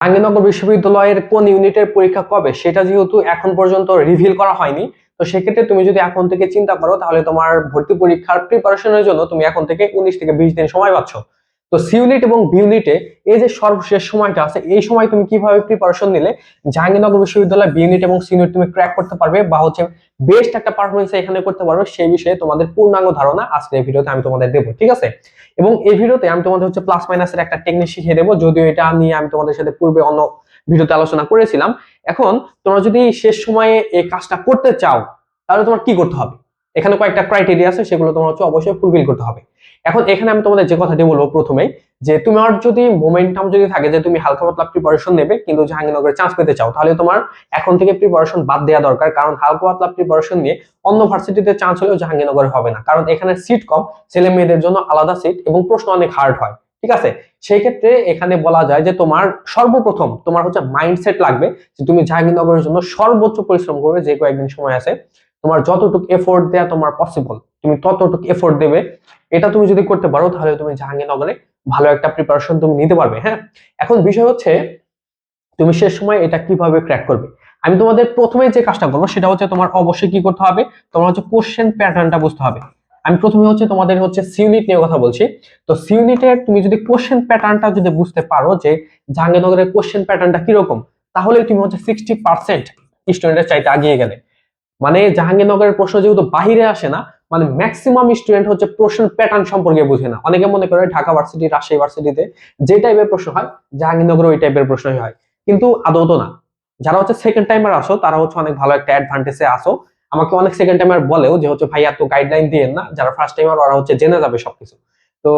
জাহাঙ্গীরনগর বিশ্ববিদ্যালয়ের কোন ইউনিটের পরীক্ষা কবে? সেটা যেহেতু এখন পর্যন্ত রিভিল করা হয়নি, তো সেক্ষেত্রে তুমি যদি এখন থেকে চিন্তা করো, তাহলে তোমার ভর্তি পরীক্ষার প্রিপারেশনের জন্য তুমি এখন থেকে উনিশ থেকে বিশ দিন সময় পাচ্ছ। তো সি ইউনিট এবং বি ইউনিটে এই যে সর্বশেষ সময়টা আছে, এই সময় তুমি কীভাবে প্রিপারেশন নিলে জাহাঙ্গীরনগর বিশ্ববিদ্যালয় বি ইউনিট এবং সি ইউনিট তুমি ক্র্যাক করতে পারবে বা হচ্ছে বেস্ট একটা পারফরমেন্স এখানে করতে পারবে, সেই বিষয়ে তোমাদের পূর্ণাঙ্গ ধারণা আজকের এই ভিডিওতে আমি তোমাদের দেবো, ঠিক আছে? এবং এই ভিডিওতে আমি তোমাদের হচ্ছে প্লাস মাইনাসের একটা টেকনিক শিখিয়ে দেবো, যদিও এটা নিয়ে আমি তোমাদের সাথে পূর্বে অন্য ভিডিওতে আলোচনা করেছিলাম। এখন তোমরা যদি শেষ সময়ে এই কাজটা করতে চাও, তাহলে তোমার কি করতে হবে? এখানে কয়েকটা ক্রাইটেরিয়া আছে, সেগুলো তোমার হচ্ছে অবশ্যই ফুলফিল করতে হবে। এখন এখানে আমি তোমাদের যে কথাটি বলব প্রথমেই, যে তোমার যদি মোমেন্টাম যদি থাকে, যে তুমি হালকা পাতলা প্রিপারেশন নেবে, কিন্তু জাহাঙ্গীরনগরে চান্স পেতে চাও, তাহলে তোমার এখন থেকে প্রিপারেশন বাদ দেওয়া দরকার। কারণ হালকা পাতলা প্রিপারেশন নিয়ে অন্য ভার্সিটিতে চান্স হলেও জাহাঙ্গীরনগরে হবে না। কারণ এখানে সিট কম, ছেলে মেয়েদের জন্য আলাদা সিট এবং প্রশ্ন অনেক হার্ড হয়। ঠিক আছে? সেই ক্ষেত্রে এখানে বলা যায় যে তোমার সর্বপ্রথম তোমার হচ্ছে মাইন্ডসেট লাগবে যে তুমি জাহাঙ্গীরনগরের জন্য সর্বোচ্চ পরিশ্রম করবে যে কয়েকদিন সময় আছে। তোমার যতটুকু এফোর্ট দেয়া তোমার পসিবল তুমি ততটুকু এফোর্ট দেবে, এটা তুমি যদি করতে পারো, তাহলে তুমি জাহাঙ্গীরনগরে ভালো একটা প্রিপারেশন তুমি নিতে পারবে হ্যাঁ? এখন বিষয় হচ্ছে, তুমি শেষ সময় এটা কীভাবে ক্র্যাক করবে? আমি তোমাদের প্রথমে যে কাজটা করব, সেটা হচ্ছে তোমার অবশ্যই কি করতে হবে, তোমার হচ্ছে কোশ্চেন প্যাটার্নটা বুঝতে হবে। আমি প্রথমে হচ্ছে তোমাদের হচ্ছে সিউনিট নিয়ে কথা বলছি। তো সিউনিটের তুমি যদি কোশ্চেন প্যাটার্নটা যদি বুঝতে পারো যে জাহাঙ্গীরনগরের কোশ্চেন প্যাটার্নটা কীরকম, তাহলে তুমি হচ্ছে সিক্সটি পার্সেন্ট স্টুডেন্টের চাইতে আগিয়ে গেলে। মানে জাহাঙ্গীরনগরের প্রশ্ন যেহেতু বাহিরে আসে না মানে ম্যাক্সিমাম স্টুডেন্ট হচ্ছে প্রশ্ন প্যাটার্ন সম্পর্কে বুঝে না। অনেকে মনে করে ঢাকা ভার্সিটি রাজশাহী ভার্সিটিতে যে টাইপের প্রশ্ন হয়, জাহাঙ্গীরনগরে ওই টাইপের প্রশ্নই হয়। কিন্তু আদৌ তো না। যারা হচ্ছে সেকেন্ড টাইমার আসো, তারা হচ্ছে অনেক ভালো একটা অ্যাডভান্টেজে আসো। আমাকে অনেক সেকেন্ড টাইমার বলেও যে হচ্ছে ভাই এত গাইডলাইন দিয়েন না। যারা ফার্স্ট টাইমার ওরা হচ্ছে জেনে যাবে সবকিছু। তো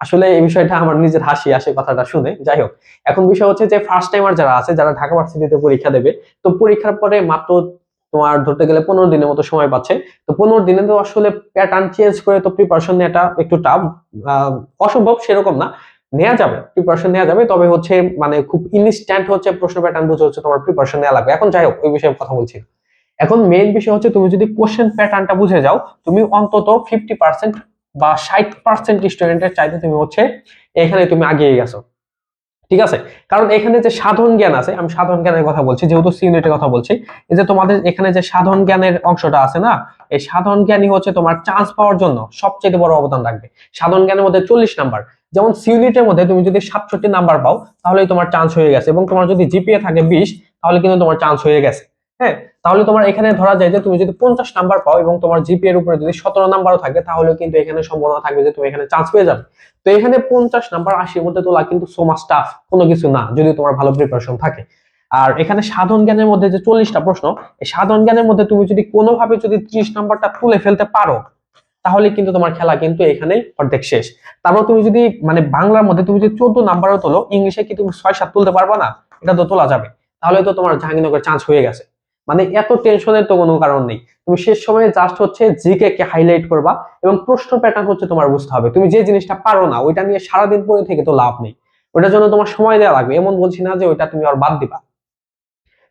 আসলে এই বিষয়টা আমার নিজের হাসি আসে কথাটা শুনে। যাই হোক, এখন বিষয় হচ্ছে যে ফার্স্ট টাইমার যারা আছে, যারা ঢাকা ভার্সিটিতে পরীক্ষা দেবে, তো পরীক্ষার পরে মাত্র তোমার ধরতে গেলে পনেরো দিনের মতো সময় পাচ্ছে। তো পনেরো দিনে তো আসলে প্যাটার্ন চেঞ্জ করে তো প্রিপারেশন নেওয়াটা একটু টাফ অসম্ভব সেরকম না। নেওয়া যাবে প্রিপারেশন নেওয়া যাবে, তবে হচ্ছে মানে খুব ইনস্ট্যান্ট হচ্ছে প্রশ্ন প্যাটার্ন বুঝে হচ্ছে তোমার প্রিপারেশন নেওয়া লাগবে। এখন যাই হোক, ওই বিষয়ে কথা বলছি। এখন মেইন বিষয় হচ্ছে তুমি যদি কোশ্চেন প্যাটার্নটা বুঝে যাও, তুমি অন্তত ফিফটি পার্সেন্ট বা ষাট পার্সেন্ট স্টুডেন্টের চাইতে তুমি হচ্ছে এখানে তুমি আগিয়ে গেছো। ঠিক আছে? কারণ এখানে যে সাধন জ্ঞান আছে, আমি সাধারণ জ্ঞানের কথা বলছি, যেহেতু সিউনিটের কথা বলছি, এই যে তোমাদের এখানে যে সাধারণ জ্ঞানের অংশটা আছে না, এই সাধারণ জ্ঞানই হচ্ছে তোমার চান্স পাওয়ার জন্য সবচেয়ে বড় অবদান রাখবে। সাধন জ্ঞানের মধ্যে চল্লিশ নাম্বার, যেমন সিউনিটের মধ্যে তুমি যদি সাতষট্টি নাম্বার পাও তাহলে তোমার চান্স হয়ে গেছে এবং তোমার যদি জিপিএ থাকে বিশ, তাহলে কিন্তু তোমার চান্স হয়ে গেছে। হ্যাঁ তাহলে তোমার এখানে ধরা যায় যে তুমি যদি পঞ্চাশ নাম্বার পাও এবং তোমার জিপিএর উপরে যদি সতেরো নাম্বারও থাকে তাহলে কিন্তু এখানে সম্ভাবনা থাকবে যে তুমি এখানে চান্স পেয়ে যাবে। তো এখানে পঞ্চাশ নাম্বার আশির মধ্যে তোলা কিন্তু সোমাস টাফ কোনো কিছু না, যদি তোমার ভালো প্রিপারেশন থাকে। আর এখানে সাধারণ জ্ঞানের মধ্যে যে চল্লিশটা প্রশ্ন, এই সাধারণ জ্ঞানের মধ্যে তুমি যদি কোনোভাবে যদি ত্রিশ নাম্বারটা তুলে ফেলতে পারো, তাহলে কিন্তু তোমার খেলা কিন্তু এখানে অর্ধেক শেষ। তারপর তুমি যদি মানে বাংলার মধ্যে তুমি যদি চোদ্দ নাম্বারও তোলো, ইংলিশে কি তুমি ছয়, সাত তুলতে পারবা না? এটা তো তোলা যাবে। তাহলে তো তোমার জাহাঙ্গীরনগর চান্স হয়ে গেছে। মানে এত টেনশনের তো কোনো কারণ নেই। তুমি শেষ সময়ে জাস্ট হচ্ছে জিকে কে হাইলাইট করবা এবং প্রশ্ন প্যাটার্ন হচ্ছে তোমার বুঝতে হবে। তুমি যে জিনিসটা পারো না, ওইটা নিয়ে সারাদিন পরে থেকে তো লাভ নেই। ওটার জন্য তোমার সময় দেওয়া লাগবে। এমন বলছি না যে ওইটা তুমি আর বাদ দিবা।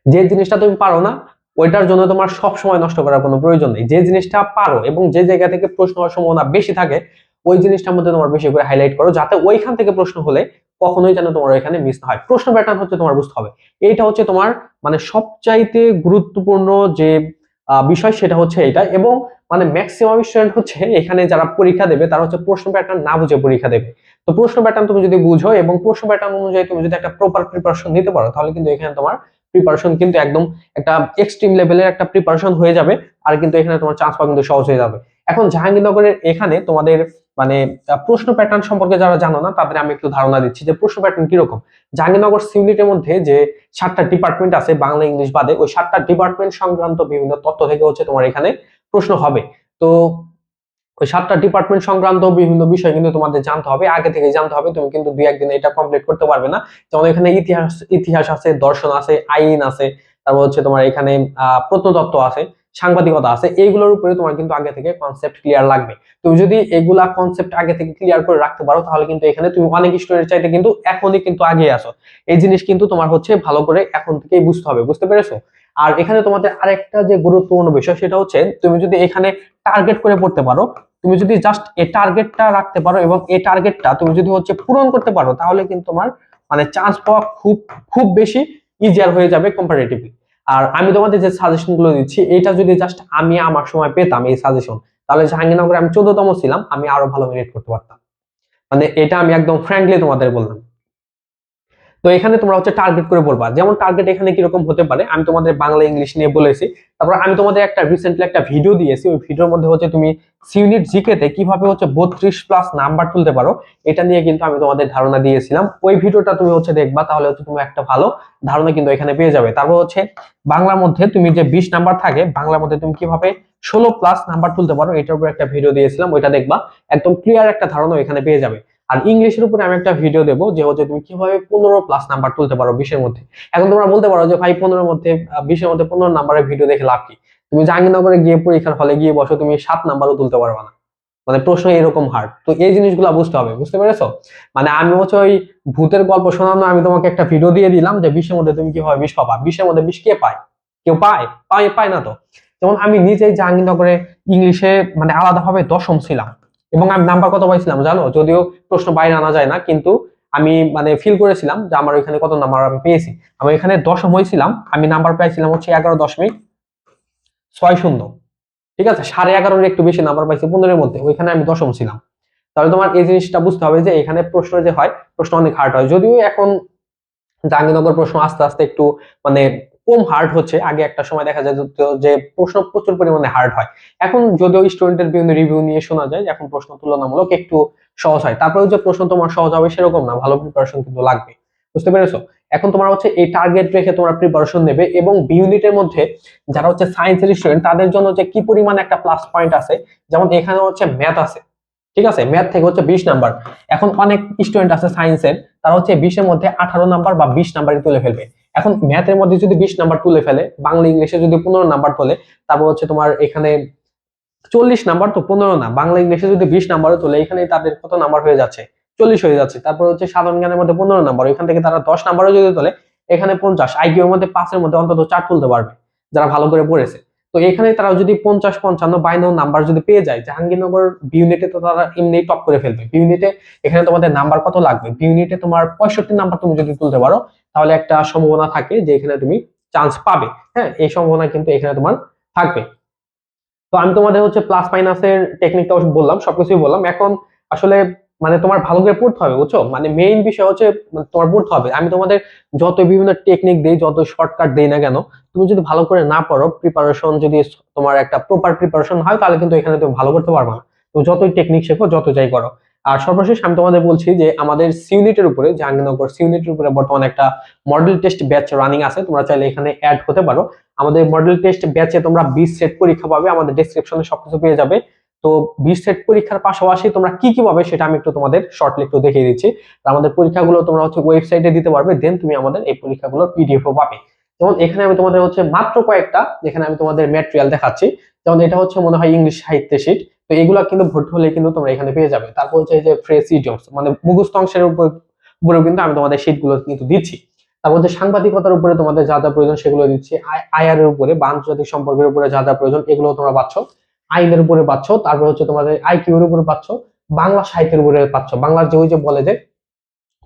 যে জিনিসটা তুমি পারো না, ওইটার জন্য তোমার সব সময় নষ্ট করার কোনো প্রয়োজন নেই। যে জিনিসটা পারো এবং যে জায়গা থেকে প্রশ্ন হওয়ার সম্ভাবনা বেশি থাকে ওই জিনিসটার মধ্যে তোমার বেশি করে হাইলাইট করো, যাতে ওইখান থেকে প্রশ্ন হলে কখনোই যেন তোমার এখানে মিস না হয়। প্রশ্ন প্যাটার্ন হচ্ছে তোমার বুঝতে হবে। এইটা হচ্ছে তোমার মানে সবচাইতে গুরুত্বপূর্ণ যে বিষয় সেটা হচ্ছে এটা এবং মানে ম্যাক্সিমাম স্টুডেন্ট হচ্ছে এখানে যারা পরীক্ষা দেবে তারা হচ্ছে প্রশ্ন প্যাটার্ন না বুঝে পরীক্ষা দেবে। তো প্রশ্ন প্যাটার্ন তুমি যদি বুঝো এবং প্রশ্ন প্যাটার্ন অনুযায়ী তুমি যদি একটা প্রপার প্রিপারেশন নিতে পারো, তাহলে কিন্তু এখানে তোমার প্রিপারেশন কিন্তু একদম একটা এক্সট্রিম লেভেলের একটা প্রিপারেশন হয়ে যাবে, আর কিন্তু এখানে তোমার চান্স পাওয়া কিন্তু সহজ হয়ে যাবে। এখন জাহাঙ্গীরনগরের এখানে তোমাদের মানে প্রশ্ন প্যাটার্ন সম্পর্কে যারা জানো না, তাদের আমি একটু ধারণা দিচ্ছি যে প্রশ্ন প্যাটার্ন কীরকম? জাহাঙ্গীরনগর ইউনিটের মধ্যে যে সাতটা ডিপার্টমেন্ট আছে, বাংলা, ইংলিশ বাদে, ওই সাতটা ডিপার্টমেন্ট সংক্রান্ত বিভিন্ন তথ্য থেকে হচ্ছে তোমার এখানে প্রশ্ন হবে। তো, ওই সাতটা ডিপার্টমেন্ট সংক্রান্ত বিভিন্ন বিষয় কিন্তু তোমাদের জানতে হবে, আগে থেকে জানতে হবে, তুমি কিন্তু দুই একদিনে এটা কমপ্লিট করতে পারবে না। যেমন এখানে ইতিহাস ইতিহাস আছে, দর্শন আছে, আইন আছে, তারপর হচ্ছে তোমার এখানে, আহ, প্রত্নতত্ত্ব আছে। সাংবাদিকতা আছে, এইগুলোর উপরে তোমার কিন্তু আগে থেকে কনসেপ্ট ক্লিয়ার লাগবে। তুমি যদি এগুলা কনসেপ্ট আগে থেকে ক্লিয়ার করে রাখতে পারো, তাহলে কিন্তু এখানে তুমি অনেক স্টুডেন্ট চাইতে কিন্তু এখনই কিন্তু আগে আসো। এই জিনিস কিন্তু তোমার হচ্ছে ভালো করে এখন থেকেই বুঝতে হবে, বুঝতে পেরেছ? আর এখানে তোমাদের আরেকটা যে গুরুত্বপূর্ণ বিষয়, সেটা হচ্ছে তুমি যদি এখানে টার্গেট করে পড়তে পারো, তুমি যদি জাস্ট এই টার্গেটটা রাখতে পারো এবং এই টার্গেটটা তুমি যদি হচ্ছে পূরণ করতে পারো, তাহলে কিন্তু তোমার মানে চান্স পাওয়া খুব খুব বেশি ইজিয়ার হয়ে যাবে কম্পারেটিভলি আর আমি তোমাদের যে সাজেশনগুলো দিচ্ছি এটা যদি জাস্ট আমি আমার সময় পেতাম, এই সাজেশন তাহলে জাহাঙ্গীরনগরে আমি চোদ্দতম ছিলাম, আমি আরও ভালো মেরিট করতে পারতাম। মানে এটা আমি একদম ফ্র্যাঙ্কলি তোমাদের বললাম। তো এখানে তোমরা হচ্ছে টার্গেট করে বলবা। যেমন টার্গেট এখানে কীরকম হতে পারে, আমি তোমাদের বাংলা, ইংলিশ নিয়ে বলেছি। তারপর আমি তোমাদের একটা রিসেন্টলি একটা ভিডিও দিয়েছি। ওই ভিডিওর মধ্যে হচ্ছে তুমি সিউনিট জিকেতে কীভাবে হচ্ছে বত্রিশ প্লাস নাম্বার তুলতে পারো, এটা নিয়ে কিন্তু আমি তোমাদের ধারণা দিয়েছিলাম। ওই ভিডিওটা তুমি হচ্ছে দেখবা, তাহলে হচ্ছে তুমি একটা ভালো ধারণা কিন্তু এখানে পেয়ে যাবে। তারপর হচ্ছে বাংলার মধ্যে তুমি যে বিশ নাম্বার থাকে, বাংলার মধ্যে তুমি কীভাবে ষোলো প্লাস নাম্বার তুলতে পারো, এটার উপর একটা ভিডিও দিয়েছিলাম, ওইটা দেখবা। একদম ক্লিয়ার একটা ধারণা এখানে পেয়ে যাবে। আর ইংলিশের উপরে আমি একটা ভিডিও দেবো যে হচ্ছে তুমি কীভাবে পনেরো প্লাস নাম্বার তুলতে পারো বিশের মধ্যে। এখন তোমরা বলতে পারো যে ভাই পনেরোর মধ্যে বিশের মধ্যে পনেরো নাম্বারের ভিডিও দেখে লাভ কি? তুমি জাহাঙ্গীরনগরে গিয়ে পরীক্ষার হলে গিয়ে বসো, তুমি সাত নাম্বারও তুলতে পারবে না। মানে প্রশ্ন এরকম হার্ড তো এই জিনিসগুলো বুঝতে হবে, বুঝতে পেরেছ? মানে আমি হচ্ছে ওই ভূতের গল্প শোনানো, আমি তোমাকে একটা ভিডিও দিয়ে দিলাম যে বিশের মধ্যে তুমি কীভাবে বিষ পাবা। বিশের মধ্যে বিষ কে পায়? কেউ পায়? পায় পায় না তো। যেমন আমি নিজেই জাহাঙ্গীরনগরে ইংলিশে মানে আলাদাভাবে দশম ছিলাম। এবং আমি নাম্বার কত পাইছিলাম জানো? যদিও প্রশ্ন বাইরে আনা যায় না, কিন্তু আমি মানে ফিল করেছিলাম যে আমার ওইখানে কত নাম্বার আমি পেয়েছি। আমি এখানে দশম হয়েছিলাম আমি নাম্বার পাইছিলাম হচ্ছে এগারো দশমিক ছয় শূন্য। ঠিক আছে? সাড়ে এগারোর একটু বেশি নাম্বার পাইছি পনেরোর মধ্যে, ওইখানে আমি দশম ছিলাম। তাহলে তোমার এই জিনিসটা বুঝতে হবে যে এখানে প্রশ্ন যে হয়, প্রশ্ন অনেক হার্ড হয়। যদিও এখন জাহাঙ্গীরনগর প্রশ্ন আস্তে আস্তে একটু মানে কম হার্ড হচ্ছে। আগে একটা সময় দেখা যায় যে প্রশ্ন প্রচুর পরিমাণে হার্ড হয়। এখন যদিও স্টুডেন্টের বিভিন্ন রিভিউ নিয়ে শোনা যায়, এখন প্রশ্ন তুলনামূলক একটু সহজ হয়। তারপরে যে প্রশ্ন তোমার সহজ হবে সেরকম না, ভালো প্রিপারেশন কিন্তু লাগবে। বুঝতে পেরেছ? এখন তোমার হচ্ছে এই টার্গেট রেখে তোমরা প্রিপারেশন নেবে এবং বি ইউনিটের মধ্যে যারা হচ্ছে সায়েন্সের স্টুডেন্ট তাদের জন্য যে কি পরিমাণ একটা প্লাস পয়েন্ট আছে? যেমন এখানে হচ্ছে ম্যাথ আছে। ঠিক আছে? ম্যাথ থেকে হচ্ছে বিশ নাম্বার এখন অনেক স্টুডেন্ট আছে সায়েন্সের তারা হচ্ছে বিশের মধ্যে আঠারো নাম্বার বা বিশ নাম্বারই তুলে ফেলবে। এখন ম্যাথের মধ্যে যদি বিশ নাম্বার তুলে ফেলে, বাংলা ইংলিশে যদি পনেরো নাম্বার তোলে, তারপর হচ্ছে তোমার এখানে চল্লিশ নাম্বার তো পনেরো না, বাংলা ইংলিশে যদি বিশ নাম্বারও তোলে এখানে তাদের কত নাম্বার হয়ে যাচ্ছে? চল্লিশ হয়ে যাচ্ছে। তারপর হচ্ছে সাধারণ জ্ঞানের মধ্যে পনেরো নাম্বার, ওইখান থেকে তারা দশ নাম্বারও যদি তোলে, এখানে পঞ্চাশ আইকিউ এর মধ্যে পাঁচের মধ্যে অন্তত চার তুলতে পারবে, যারা ভালো করে পড়েছে। তো এখানে তারা যদি পঞ্চাশ পঞ্চান্ন বাইন্ন নাম্বার যদি পেয়ে যায়, জাহাঙ্গীরনগর বিউনিটে তো তারা এমনি টপ করে ফেলবে। বিউনিটে এখানে তোমাদের নাম্বার কত লাগবে? বিউনিটে তোমার পঁয়ষট্টি নাম্বার তুমি যদি তুলতে পারো, তাহলে একটা সম্ভাবনা থাকে যে এখানে তুমি চান্স পাবে। হ্যাঁ এই সম্ভাবনা কিন্তু এখানে তোমার থাকবে। তো আমি তোমাদের হচ্ছে প্লাস মাইনাসের টেকনিকটা বললাম, সবকিছুই বললাম। এখন আসলে মানে তোমার ভালো করে পড়তে হবে, বুঝছ? মানে মেইন বিষয় হচ্ছে মানে তোমার পড়তে হবে। আমি তোমাদের যত বিভিন্ন টেকনিক দিই যত শর্টকাট দিই না কেন, তুমি যদি ভালো করে না পড়ো প্রিপারেশন যদি তোমার একটা প্রপার প্রিপারেশন হয়, তাহলে কিন্তু এখানে তুমি ভালো করতে পারবে না। তুমি যতই টেকনিক শেখো যত যাই করো। আর সর্বশেষ আমি তোমাদের বলছি যে, আমাদের সিউনিটের উপরে, জাহাঙ্গীরনগর সিউনিটের উপরে বর্তমানে একটা মডেল টেস্ট ব্যাচ রানিং আছে, তোমরা চাইলে এখানে অ্যাড হতে পারো। আমাদের মডেল টেস্ট ব্যাচে তোমরা বিশ সেট পরীক্ষা পাবে, আমাদের ডেসক্রিপশনে সবকিছু পেয়ে যাবে। তো বিশ সেট পরীক্ষার পাশাপাশি তোমরা কি কি পাবে সেটা আমি একটু তোমাদের শর্টলি একটু দেখিয়ে দিচ্ছি। আমাদের পরীক্ষাগুলো তোমরা হচ্ছে ওয়েবসাইটে দিতে পারবে দেন তুমি আমাদের এই পরীক্ষাগুলোর পিডিএফও পাবে। যেমন এখানে আমি তোমাদের হচ্ছে মাত্র কয়েকটা, যেখানে আমি তোমাদের ম্যাটেরিয়াল দেখাচ্ছি। যেমন এটা হচ্ছে মনে হয় ইংলিশ সাহিত্য শিট তো এগুলা কিন্তু ভর্তি হলে কিন্তু তোমরা এখানে পেয়ে যাবে। তারপর হচ্ছে এই যে ফ্রেশ ইডিয়মস মানে মুখস্থ অংশের উপর, উপরেও কিন্তু আমি তোমাদের শিটগুলো কিন্তু দিচ্ছি। তারপর হচ্ছে সাংবাদিকতার উপরে তোমাদের যা যা প্রয়োজন সেগুলো দিচ্ছি। আয়ার এর উপরে বা আন্তর্জাতিক সম্পর্কের উপরে যা যা প্রয়োজন এগুলো তোমরা পাচ্ছ। আইনের উপরে পাচ্ছ, তারপর হচ্ছে তোমাদের আইকিউ এর উপরে পাচ্ছ, বাংলা সাহিত্যের উপরে পাচ্ছ। বাংলার যে ওই যে বলে যে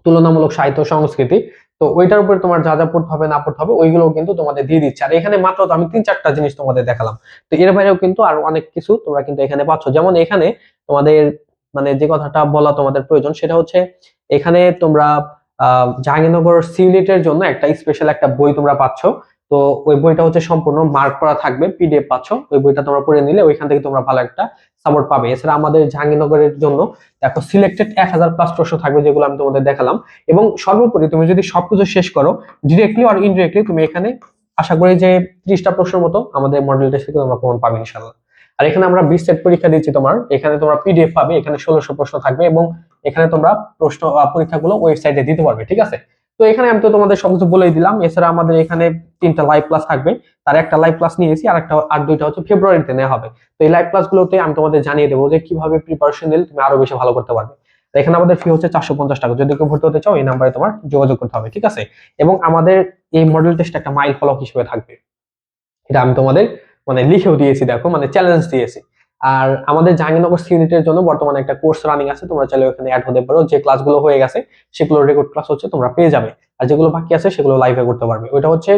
তুলনামূলক সাহিত্য সংস্কৃতি, তো ওইটার উপরে তোমার যা যা পড়তে হবে না পড়তে হবে ওইগুলো কিন্তু তোমাদের দিয়ে দিচ্ছে। আর এখানে মাত্র তো আমি তিন চারটা জিনিস তোমাদের দেখালাম। তো এর বাইরেও কিন্তু আরও অনেক কিছু তোমরা কিন্তু এখানে পাচ্ছ। যেমন এখানে তোমাদের মানে যে কথাটা বলা তোমাদের প্রয়োজন, সেটা হচ্ছে এখানে তোমরা জাহাঙ্গীরনগর সিউনিটের জন্য একটা স্পেশাল একটা বই তোমরা পাচ্ছ। তো ওই বইটা হচ্ছে সম্পূর্ণ মার্ক করা থাকবে পিডিএফ পাচ্ছ। ওই বইটা তোমরা পড়ে নিলে ওইখান থেকে তোমরা ভালো একটা সাপোর্ট পাবে। এছাড়া আমাদের জাহাঙ্গীরনগরের জন্য দেখো সিলেক্টেড এক হাজার প্লাস প্রশ্ন থাকবে যেগুলো আমি তোমাদের দেখালাম। এবং সর্বোপরি তুমি যদি সবকিছু শেষ করো ডিরেক্টলি আর ইনডিরেক্টলি তুমি এখানে আশা করি যে ত্রিশটা প্রশ্নের মতো আমাদের মডেল টেস্ট থেকে তোমরা প্রমাণ পাবে ইনশাল্লাহ আর এখানে আমরা বিশ সেট পরীক্ষা দিচ্ছি তোমার। এখানে তোমরা পিডিএফ পাবে, এখানে ষোলোশো প্রশ্ন থাকবে এবং এখানে তোমরা প্রশ্ন পরীক্ষাগুলো ওয়েবসাইটে দিতে পারবে, ঠিক আছে? তো এখানে আমি তো তোমাদের সবকিছু বলেই দিলাম। এছাড়া আমাদের এখানে তিনটা লাইভ ক্লাস থাকবে। তার একটা লাইভ ক্লাস নিয়েছি আর একটা আর দুইটা হচ্ছে ফেব্রুয়ারিতে নেওয়া হবে। তো এই লাইভ ক্লাসগুলোতে আমি তোমাদের জানিয়ে দেবো যে কীভাবে প্রিপারেশন নিলে তুমি আরও বেশি ভালো করতে পারবে। তো এখানে আমাদের ফি হচ্ছে চারশো পঞ্চাশ টাকা। যদি কেউ ভর্তি হতে চাও, এই নাম্বারে তোমার যোগাযোগ করতে হবে, ঠিক আছে? এবং আমাদের এই মডেল টেস্ট একটা মাইল ফলক হিসেবে থাকবে। এটা আমি তোমাদের মানে লিখেও দিয়েছি, দেখো মানে চ্যালেঞ্জ দিয়েছি। আর আমাদের জাহাঙ্গীরনগর ইউনিটের জন্য বর্তমানে একটা কোর্স রানিং আছে, তোমরা চাইলে ওখানে অ্যাড হতে পারো। যে ক্লাসগুলো হয়ে গেছে, সেগুলো রেকর্ড ক্লাস হচ্ছে, তোমরা পেয়ে যাবে। আর যেগুলো বাকি আছে, সেগুলো লাইভে করতে পারবে। ওইটা হচ্ছে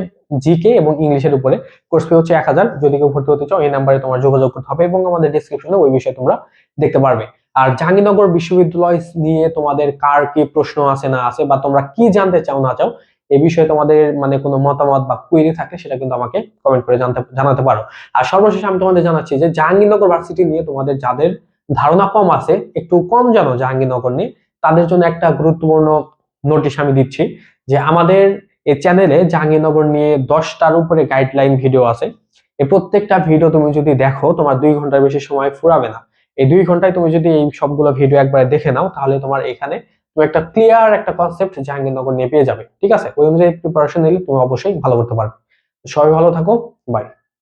জিকে এবং ইংলিশের উপরে। কোর্স ফি হচ্ছে এক হাজার। যদি কেউ ভর্তি হতে চাও, এই নাম্বারে তোমার যোগাযোগ করতে হবে এবং আমাদের ডিসক্রিপশনে ওই বিষয়ে তোমরা দেখতে পারবে। আর জাহাঙ্গীরনগর বিশ্ববিদ্যালয় নিয়ে তোমাদের কার কি প্রশ্ন আছে না আছে, বা তোমরা কি জানতে চাও না চাও এই বিষয়ে তোমাদের মানে কোনো মতামত বা কুইরি থাকলে সেটা কিন্তু আমাকে কমেন্ট করে জানতে, জানাতে পারো। আর সর্বশেষ আমি তোমাদের জানাচ্ছি যে জাহাঙ্গীরনগর ভার্সিটি নিয়ে তোমাদের যাদের ধারণা কম আছে, একটু কম জানো জাহাঙ্গীরনগর নিয়ে, তাদের জন্য একটা গুরুত্বপূর্ণ নোটিশ আমি দিচ্ছি যে আমাদের এই চ্যানেলে জাহাঙ্গীরনগর নিয়ে দশটার উপরে গাইডলাইন ভিডিও আছে। এই প্রত্যেকটা ভিডিও তুমি যদি দেখো, তোমার দুই ঘণ্টার বেশি সময় ফুরাবে না। এই দুই ঘন্টায় তুমি যদি এই সবগুলো ভিডিও একবারে দেখে নাও, তাহলে তোমার এখানে তুমি একটা ক্লিয়ার একটা কনসেপ্ট জাহাঙ্গীরনগর নিয়ে পেয়ে যাবে, ঠিক আছে? ওই অনুযায়ী প্রিপারেশন নিলে তুমি অবশ্যই ভালো করতে পারবে। সবাই ভালো থাকো বাই